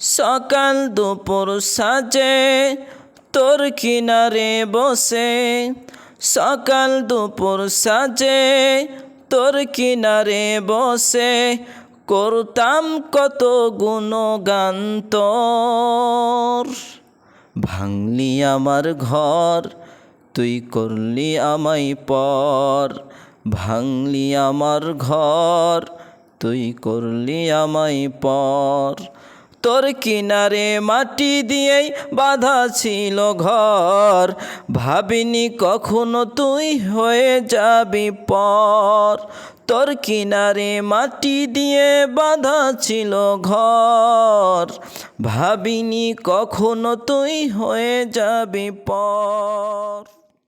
সকাল দুপুর সাজে, তোর কিনারে বসে। সকাল দুপুর সাজে, তোর কিনারে বসে। করতাম কত গুণগান তোর। ভাঙলি আমার ঘর, তুই করলি আমায় পর। ভাঙলি আমার ঘর, তুই করলি আমায় পর। তোর কিনারে মাটি দিয়েই বাধা ছিল ঘর। ভাবিনি কখনো তুই হয়ে যাবি পর। তোর কিনারে মাটি দিয়ে বাঁধা ছিল ঘর। ভাবিনি কখনো তুই হয়ে যাবি পর।